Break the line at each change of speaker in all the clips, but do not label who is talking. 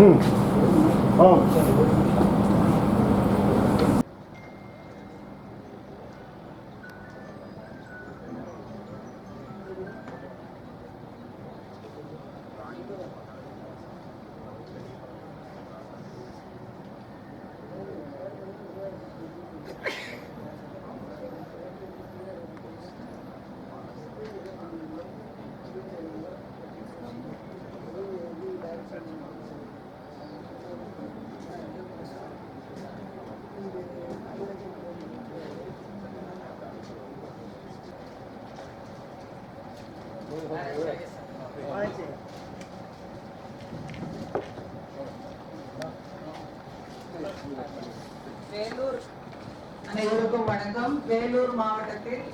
ம் ஆ
வேலூர் அனைவருக்கும் வணக்கம். வேலூர் மாவட்டத்தில்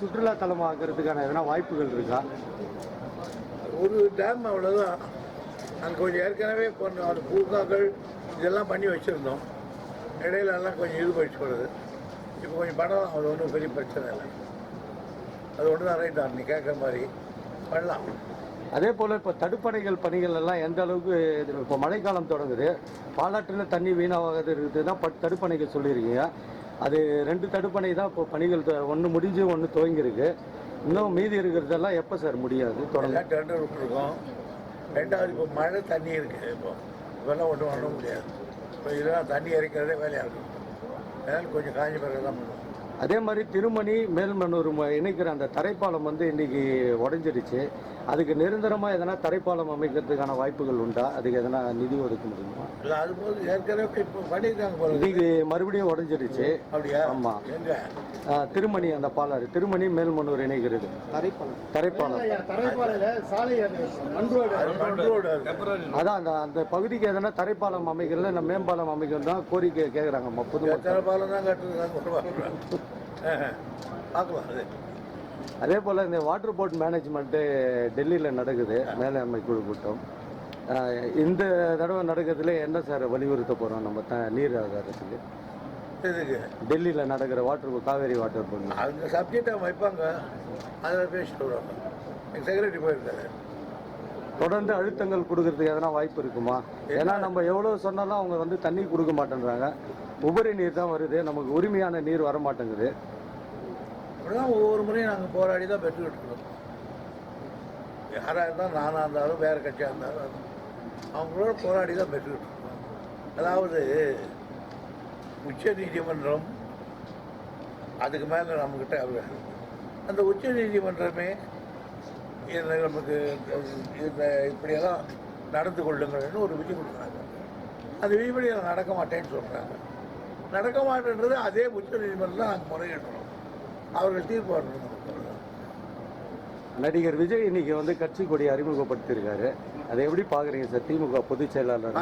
சுற்றுலா தலமாக்குறதுக்கான எதனா வாய்ப்புகள் இருக்கா?
ஒரு டேம் அவ்வளோதான் அங்கே கொஞ்சம் ஏற்கனவே பண்ண அது பூங்காக்கள் இதெல்லாம் பண்ணி வச்சுருந்தோம். இடையில எல்லாம் கொஞ்சம் இது போயிடுச்சு போகிறது இப்போ கொஞ்சம் படம் அது ஒன்றும் பெரிய பிரச்சனை இல்லை. அது ஒன்று தான் ரைட் தான். நீ கேட்குற மாதிரி பண்ணலாம்.
அதே போல் இப்போ தடுப்பணைகள் பணிகள் எல்லாம் எந்த அளவுக்கு இப்போ மழைக்காலம் தொடங்குது பாலாற்றில் தண்ணி வீணாகாது இருக்குதுன்னா பட் தடுப்பணைகள் சொல்லியிருக்கீங்க. அது ரெண்டு தடுப்பணை தான் இப்போ பணிகள் ஒன்று முடிஞ்சு ஒன்று துவங்கியிருக்கு. இன்னும் மீதி இருக்கிறதெல்லாம் எப்போ சார் முடியாது? தொடங்க.
டெண்டர் விட்டுருக்கோம். ரெண்டாவது இப்போ மழை தண்ணி இருக்குது இப்போ. இப்போல்லாம் ஒன்றும் பண்ண முடியாது. இப்போ இதெல்லாம் தண்ணி இறைக்கிறதே வேலையாக இருக்கும். அதனால் கொஞ்சம் காஞ்சி பிறகு தான் பண்ணுவோம்.
அதே மாதிரி திருமணி மேல்மனூர் இணைக்கிற அந்த தரைப்பாலம் வந்து இன்னைக்கு உடைஞ்சிடுச்சு. அதுக்கு நிரந்தரமாக எதனா தரைப்பாலம் அமைக்கிறதுக்கான வாய்ப்புகள் உண்டா? அதுக்கு எதனா நிதி ஒதுக்க முடியுமா?
அது போது ஏற்கனவே இப்போ பண்ணியிருக்காங்க
மறுபடியும் உடைஞ்சிடுச்சு
அப்படியா?
ஆமா.
எங்க?
ஆ, திருமணி அந்த பாலாறு. திருமணி மேல்மனூர் இணைக்கிறது
தரைப்பாலம்.
தரைப்பாலம். அதான் அந்த அந்த பகுதிக்கு எதனா தரைப்பாலம் அமைக்கல இல்லை மேம்பாலம் அமைக்கணும் தான் கோரிக்கை கேட்குறாங்க பொதுமக்கள்.
எத்தனை பாலம் தான் கட்டுறாங்க பார்க்கலாம் அது
போல் இந்த வாட்டர் போர்ட் மேனேஜ்மெண்ட்டு டெல்லியில் நடக்குது மேலாண்மை குழு கூட்டம். இந்த தடவை நடக்கிறதுல என்ன சார் வலியுறுத்த போகிறோம் நம்ம த நீர் ஆதாரத்துக்கு.
இதுக்கு
டெல்லியில் நடக்கிற வாட்டர் காவேரி வாட்டர் போர்ட்
அந்த சப்ஜெக்டை வைப்பாங்க. அதில் பேசிட்டு வருவாங்க. எங்கள் செக்ரட்டரி போயிருக்காரு.
தொடர்ந்து அழுத்தங்கள் கொடுக்கறதுக்கு எதனா வாய்ப்பு இருக்குமா? ஏன்னா நம்ம எவ்வளோ சொன்னாலும் அவங்க வந்து தண்ணி கொடுக்க மாட்டேன்றாங்க. உபரி நீர் தான் வருது. நமக்கு உரிமையான நீர் வர மாட்டேங்குது
அப்படிதான் ஒவ்வொரு முறையும் நாங்கள் போராடி தான் பெற்றுக்கிட்டு இருக்கோம் யாராக இருந்தாலும் நானாக இருந்தாலும் வேறு கட்சியாக இருந்தாலும் அவங்களோட போராடி தான் பெற்றுக்கிட்டு இருக்கோம் அதாவது உச்ச நீதிமன்றம் அதுக்கு மேலே நம்மக்கிட்ட அவர் அந்த உச்ச நீதிமன்றமே நமக்கு இந்த இப்படியெல்லாம் நடந்து கொள்ளுங்கள்னு ஒரு விதி கொடுக்குறாங்க. அந்த விதிப்படி நடக்க மாட்டேன்னு சொல்கிறாங்க நடக்க மாட்டேன்றது அதே உச்ச நீதிமன்றம் நாங்கள் முறையிடுறோம். அவர்கள் தீர்ப்பு.
நடிகர் விஜய் இன்னைக்கு வந்து கட்சி கொடி அறிமுகப்படுத்தியிருக்காரு. அதை எப்படி பார்க்குறீங்க சார்? திமுக பொதுச் செயலாளர்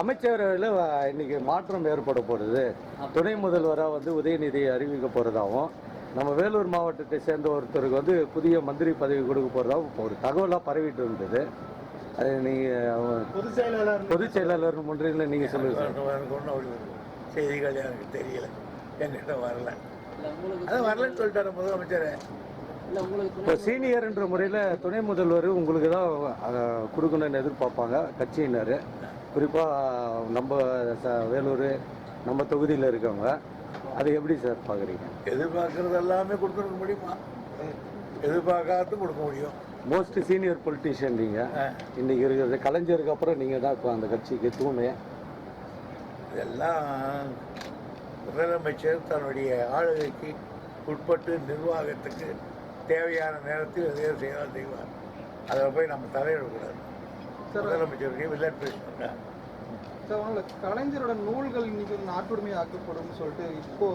அமைச்சரவையில் இன்னைக்கு மாற்றம் ஏற்பட போகுது. துணை முதல்வராக வந்து உதயநிதி அறிவிக்க போகிறதாகவும் நம்ம வேலூர் மாவட்டத்தை சேர்ந்த ஒருத்தருக்கு வந்து புதிய மந்திரி பதவி கொடுக்க போகிறதாகவும் ஒரு தகவலாக பரவிட்டு இருந்தது. அது நீங்கள்
பொதுச் செயலாளர்.
பொதுச் செயலாளர் முன்னிலையில் நீங்கள் சொல்லுங்கள் சார்.
எனக்கு ஒன்றும் அப்படி செய்திகள் எனக்கு தெரியல. என்கிட்ட வரல. அதான் வரலன்னு சொல்லிட்டாரு முதலமைச்சர்.
இப்போ சீனியர்ன்ற முறையில் துணை முதல்வர் உங்களுக்கு தான் கொடுக்கணும்னு எதிர்பார்ப்பாங்க கட்சியினர். குறிப்பாக நம்ம ச- வேலூர் நம்ம தொகுதியில் இருக்கவங்க. அதை எப்படி சார் பார்க்குறீங்க
எதிர்பார்க்கறது எல்லாமே கொடுத்துருக்க முடியுமா? எதிர்பார்க்காத கொடுக்க முடியும்.
மோஸ்ட் சீனியர் பொலிட்டீஷியன் நீங்கள்
ஆ.
இன்னைக்கு இருக்கிறது கலைஞருக்கு அப்புறம் நீங்கள் தான் இப்போ அந்த கட்சிக்கு தூணு
இதெல்லாம் முதலமைச்சர் தன்னுடைய ஆளுகைக்கு உட்பட்டு நிர்வாகத்துக்கு தேவையான நேரத்தில் எதையும் செய்யலாம் செய்வார். அதில் போய் நம்ம தலையிடக்கூடாது. முதலமைச்சருடைய வில்லன்
உங்களை கலைஞரோட நூல்கள் இன்னைக்கு ஒரு நாட்டுடைமை ஆக்கப்படும் சொல்லிட்டு இப்போ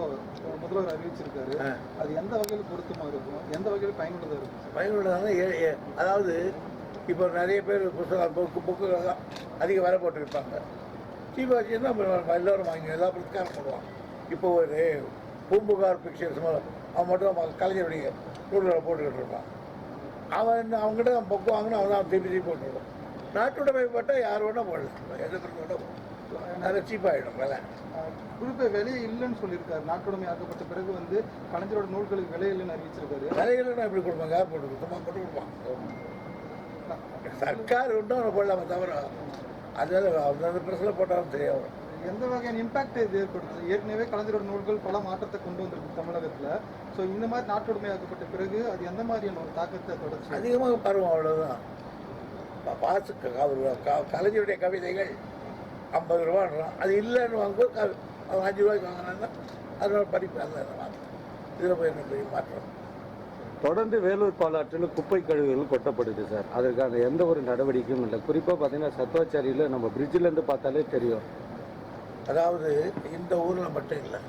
முதல்வர் அறிவிச்சிருக்காரு. அது எந்த வகையில் பொருத்தமா இருக்கும்? எந்த வகையில் பயனுள்ளதா இருக்கும்?
பயனுள்ளதாக அதாவது இப்போ நிறைய பேர் புத்தகம் புக்கு புக்கு அதிக விலை போட்டுருப்பாங்க. வச்சுன்னா நம்ம எல்லோரும் வாங்கி எல்லா பிரச்சனையும் போடுவான் இப்போ ஒரு பூம்புகார் பிக்சர்ஸ் அவன் மட்டும் கலைஞருடைய நூல்களை போட்டுக்கிட்டு இருப்பான். அவன் அவங்ககிட்ட பக்கம் வாங்கினா அவன் தான் திருப்பி திருப்பி போட்டுருவான் நாட்டுடைமை பட்டால் யார் வேணால் போடலாம். எந்த பிரச்சனை வேணால் போடலாம். அது சீப்பாகிடும் விலை.
அஹ், குறிப்பா விலை இல்லைன்னு சொல்லியிருக்காரு. நாட்டுடைமை ஆக்கப்பட்ட பிறகு வந்து கலைஞரோட நூல்களுக்கு விலை இல்லைன்னு அறிவிச்சிருக்காரு.
விலைகளை நான் எப்படி கொடுப்பேன் யார் போட்டு கொடுத்தோமா போட்டு கொடுப்பான் சர்க்கார் ஒன்றும் அவனை போடலாமே தவிர அதனால அந்த பிரச்சனை போட்டாலும் தெரியும்
எந்த வகையான இம்பாக்ட் இது ஏற்படுத்துது? ஏற்கனவே கலைஞரோட நூல்கள் பல மாற்றத்தை கொண்டு வந்திருக்கு தமிழகத்துல. ஸோ இந்த மாதிரி நாட்டுடைமையாக்கப்பட்ட பிறகு அது எந்த மாதிரியான ஒரு தாக்கத்தை தொடர்ச்சி?
அதிகமாக பருவம் அவ்வளோதான் பா- பாசு க- அவர் கலைஞருடைய கவிதைகள் ஐம்பது ரூபான்றான். அது இல்லைன்னு வாங்கும்போது அவன் அஞ்சு ரூபாய்க்கு வாங்கினான்னா அதனால படிப்பு அந்த இதில் போய் என்ன பெரிய மாற்றம்?
தொடர்ந்து வேலூர் பாலாற்றில் குப்பை கழிவுகள் கொட்டப்படுது சார். அதற்கான எந்த ஒரு நடவடிக்கையும் இல்லை. குறிப்பாக பார்த்தீங்கன்னா சத்துவாச்சாரியில் நம்ம பிரிட்ஜிலேருந்து பார்த்தாலே தெரியும்.
அதாவது இந்த ஊரில் மட்டும் இல்லை.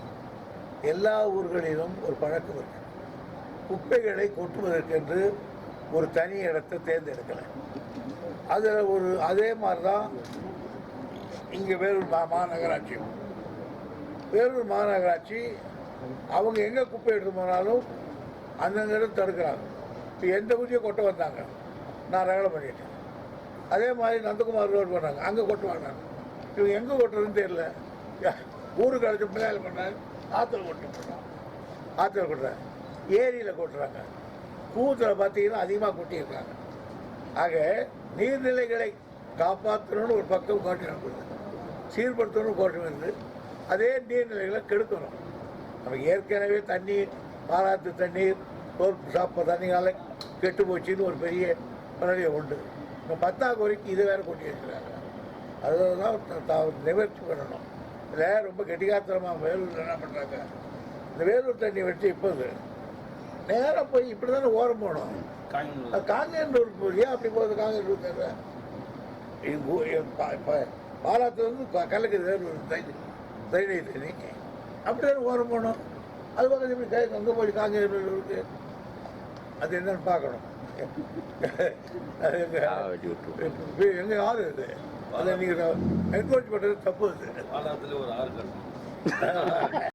எல்லா ஊர்களிலும் ஒரு பழக்கம் இருக்கு. குப்பைகளை கொட்டுவதற்கென்று ஒரு தனி இடத்தை தேர்ந்தெடுக்கலை. அதில் ஒரு அதே மாதிரி தான் இங்கே வேலூர் மா மாநகராட்சியும் வேலூர் மாநகராட்சி அவங்க எங்கே குப்பை எடுத்து போனாலும் அந்தந்த இடம் தடுக்கிறாங்க. இப்போ எந்த ஊதியம் கொட்ட வந்தாங்க. நான் ரகலை பண்ணிட்டேன். அதே மாதிரி நந்தகுமார் ரோடு பண்ணாங்க அங்கே கொட்டு மாட்டாங்க இவங்க எங்கே கொட்டுறதுன்னு தெரியல. ஊருக்கு அழைச்சி பிள்ளைகள் பண்ணாங்க ஆற்றுல கொட்டு ஆற்றுல கொட்டுறாங்க. ஏரியில் கொட்டுறாங்க. கூத்தில் பார்த்தீங்கன்னா அதிகமாக கொட்டியிருக்காங்க. ஆக நீர்நிலைகளை காப்பாற்றணும்னு ஒரு பக்கம் கோட்டம் நடக்குது சீர்படுத்தணும்னு கோட்டம் இருந்து அதே நீர்நிலைகளை கெடுக்கணும். நம்ம ஏற்கனவே தண்ணீர் பாலாத்து தண்ணீர் சோப்பு சாப்ப தண்ணியால் கெட்டு போச்சுன்னு ஒரு பெரிய பிரளயம் உண்டு. இப்போ பத்தாக்குறைக்கு இதை வேறு கொண்டு இருக்கிறாங்க அதுதான் த- நிவர்த்தி பண்ணணும். இதில் ரொம்ப கெட்டிகாத்திரமாக வேலூர் என்ன பண்ணுறாங்க இந்த வேலூர் தண்ணி வச்சு இப்போது நேராக போய் இப்படி தானே ஓரம் போகணும். அது காங்கேயன் போகுது ஏன் அப்படி போகுது காங்கேயன் தெரியல இது ஊ- இது பா- பா- பாலாத்துல இருந்து க- கலக்குது வேலூர் தண்ணி. அப்படி தானே ஓரம் போகணும். அது பக்கத்து இப்படி கை அங்கே போய் காங்கேயன் இருக்கு. அது என்னன்னு பார்க்கணும். எங்க யாரு இது? அதை நீங்கள் என்கரேஜ் பண்ணுறது தப்பு அது.
பாலாத்துல ஒரு ஆறு